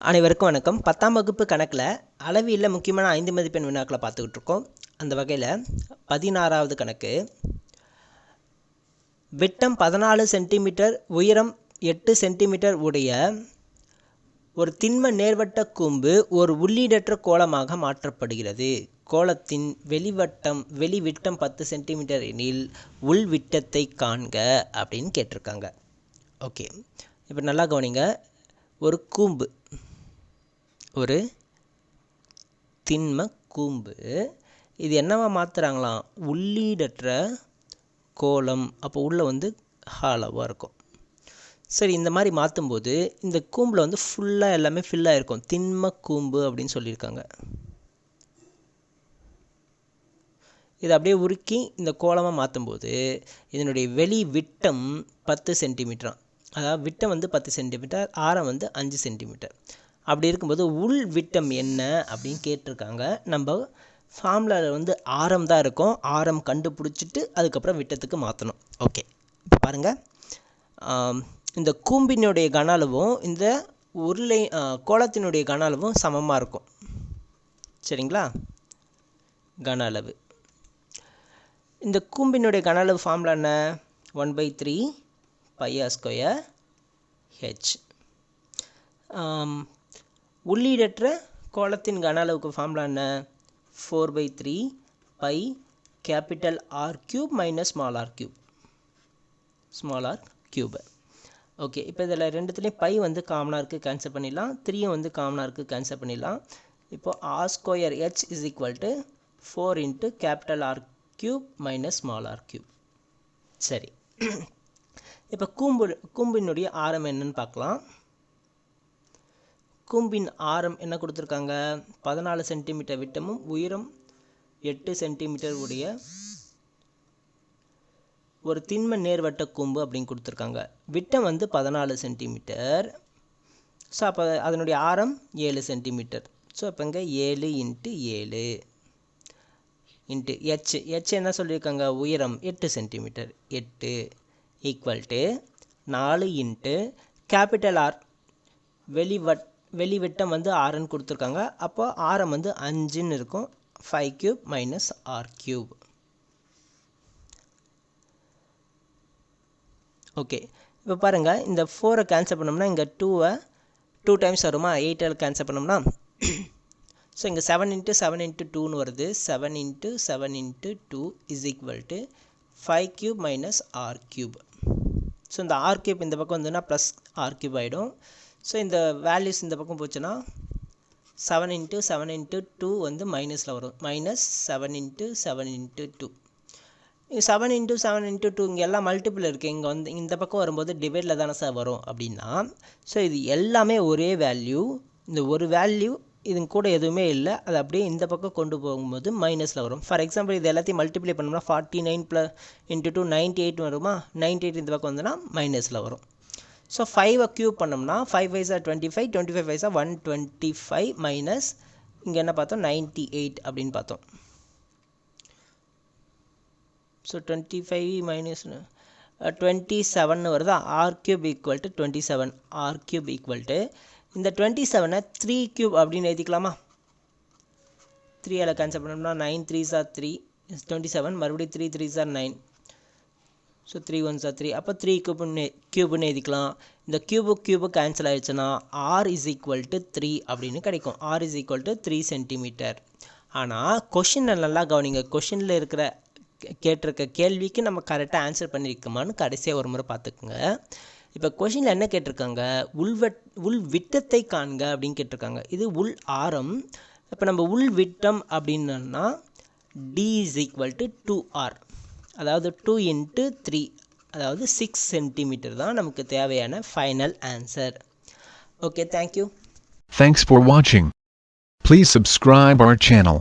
அனைவருக்கும் வணக்கம். பத்தாம் வகுப்பு கணக்கில் அளவியில் முக்கியமான ஐந்து மதிப்பெண் வினாக்களை பார்த்துக்கிட்டு இருக்கோம். அந்த வகையில் பதினாறாவது கணக்கு. விட்டம் பதினாலு சென்டிமீட்டர் உயரம் எட்டு சென்டிமீட்டர் உடைய ஒரு திண்ம நேர்வட்ட கூம்பு ஒரு உள்ளீடற்ற கோலமாக மாற்றப்படுகிறது. கோலத்தின் வெளிவட்டம் வெளிவிட்டம் பத்து சென்டிமீட்டர் எனில் உள்விட்டத்தை காண்க அப்படின்னு கேட்டிருக்காங்க. ஓகே. இப்போ நல்லா கவனிங்க. ஒரு கூம்பு ஒரு திண்ம கூம்பு. இது என்னவா மாற்றுறாங்களாம் உள்ளீடற்ற கோலம் அப்போ உள்ளே வந்து ஹாலோவாக இருக்கும். சரி இந்த மாதிரி மாற்றும்போது இந்த கூம்பில் வந்து ஃபுல்லாக எல்லாமே ஃபில்லாக இருக்கும் திண்ம கூம்பு அப்படின்னு சொல்லியிருக்காங்க. இதை அப்படியே உருக்கி இந்த கோலமாக மாற்றும்போது இதனுடைய வெளி விட்டம் பத்து சென்டிமீட்டராம் அதாவது விட்டம் வந்து பத்து சென்டிமீட்டர் ஆரம் வந்து அஞ்சு சென்டிமீட்டர். அப்படி இருக்கும்போது உள் விட்டம் என்ன அப்படின்னு கேட்டிருக்காங்க. நம்ம ஃபார்முலாவில் வந்து ஆரம் தான் இருக்கும். ஆரம் கண்டுபிடிச்சிட்டு அதுக்கப்புறம் விட்டத்துக்கு மாற்றணும் ஓகே இப்போ பாருங்கள் இந்த கூம்பினுடைய கன அளவும் இந்த உருளை கோலத்தினுடைய கன அளவும் சமமாக இருக்கும். சரிங்களா? கன அளவு. இந்த கூம்பினுடைய கன அளவு ஃபார்முலா என்ன? One by three pi r square H உள்ளீடற்ற கோலத்தின் கன அளவுக்கு ஃபார்முலா என்ன? Four by three pi capital R cube minus small R cube small R cube okay இப்போ இதில் ரெண்டுத்துலேயும் பை வந்து காமனாக இருக்குது கேன்சல் பண்ணிடலாம். த்ரீயும் வந்து காமனாக இருக்குது கேன்சல் பண்ணிடலாம். இப்போது R square H is equal to four into capital R cube minus small R cube சரி. இப்போ கூம்பு கூம்பினுடைய ஆரம் என்னன்னு பார்க்கலாம். கூம்பின் ஆரம் என்ன கொடுத்துருக்காங்க? பதினாலு சென்டிமீட்டர் விட்டமும் உயரம் எட்டு சென்டிமீட்டர் உடைய ஒரு திண்ம நேர்வட்ட கூம்பு அப்படின்னு கொடுத்துருக்காங்க. விட்டம் வந்து பதினாலு சென்டிமீட்டர். ஸோ அப்போ அதனுடைய ஆரம் ஏழு சென்டிமீட்டர். ஸோ அப்போ இங்கே ஏழு இன்ட்டு ஏழு. இன்ட்டு ஹெச் ஹெச் என்ன சொல்லியிருக்காங்க? உயரம் எட்டு சென்டிமீட்டர். எட்டு ஈக்குவல் டு நாலு இன்ட்டு கேபிட்டல் ஆர் வெளிவட் வெளிவிட்டம் வந்து ஆறுன்னு கொடுத்துருக்காங்க. அப்போ ஆரம் வந்து அஞ்சுன்னு இருக்கும். Five cube minus R cube okay இப்போ பாருங்கள் இந்த ஃபோரை கேன்சல் பண்ணோம்னா இங்கே டூவை டூ டைம்ஸ் வருமா? எயிட்டால் கேன்சல் பண்ணோம்னா ஸோ இங்கே செவன் இன்ட்டு செவன் இன்ட்டு டூன்னு வருது. Seven into seven into two is equal to five cube minus R cube so இந்த ஆர் க்யூப் இந்த பக்கம் வந்துன்னா ப்ளஸ் ஆர் க்யூப் ஆகிடும் ஸோ இந்த வேல்யூஸ் இந்த பக்கம் போச்சுன்னா seven into seven into two வந்து மைனஸில் வரும். Minus seven into seven into two seven into seven into two இங்கே எல்லாம் மல்டிபிள் இருக்குது இங்கே வந்து இந்த பக்கம் வரும்போது டிவைடில் தானே சார் வரும் அப்படின்னா ஸோ இது எல்லாமே ஒரே வேல்யூ இந்த ஒரு வேல்யூ இது கூட எதுவுமே இல்லை. அது அப்படியே இந்த பக்கம் கொண்டு போகும்போது மைனஸில் வரும். ஃபார் எக்ஸாம்பிள் இது எல்லாத்தையும் மல்டிப்ளை பண்ணோம்னா forty nine plus into two ninety eight வருமா? நைன்ட்டி எயிட் இந்த பக்கம் வந்துன்னா மைனஸில் வரும். ஸோ ஃபைவை க்யூப் பண்ணோம்னா ஃபைவ் ஃபைவ்ஸா டுவெண்ட்டி ஃபைவ் டுவெண்ட்டி ஃபைவ் ஃபைவ்ஸா ஒன் டுவெண்ட்டி ஃபைவ் மைனஸ் இங்கே என்ன பார்த்தோம்? நைன்ட்டி எயிட் அப்படின்னு பார்த்தோம். So twenty five minus twenty seven வருதா? R cube equal to twenty seven r cube equal to இந்த டுவெண்ட்டி செவனை த்ரீ கியூப் அப்படின்னு எழுதிக்கலாமா? த்ரீ அதில் கேன்சல் பண்ணோம்னா nine three sir three twenty seven மறுபடியும் three three sir nine so three one sir three அப்போ three கியூப்னு கியூப்னு எழுதிக்கலாம் இந்த கியூபு கியூபு கேன்சல் ஆகிடுச்சுன்னா r is equal to three அப்படின்னு கிடைக்கும். R is equal to three centimetre ஆனால் கொஷினை நல்லா கவனிங்க. கொஷினில் இருக்கிற கேட்டிருக்க கேள்விக்கு நம்ம கரெக்டாக ஆன்சர் பண்ணியிருக்கோமான்னு கடைசியாக ஒரு முறை பார்த்துக்குங்க. இப்போ கொஷினில் என்ன கேட்டிருக்காங்க? உள்வட் உள் விட்டத்தை காண்க அப்படின்னு கேட்டிருக்காங்க. இது உள் ஆரம். இப்போ நம்ம உள் விட்டம் அப்படின்னா d is equal to two r அதாவது டூ இன்ட்டு த்ரீ அதாவது சிக்ஸ் சென்டிமீட்டர் தான் நமக்கு தேவையான final answer okay thank you thanks for வாட்சிங் ப்ளீஸ் சப்ஸ்கிரைப் அவர் சேனல்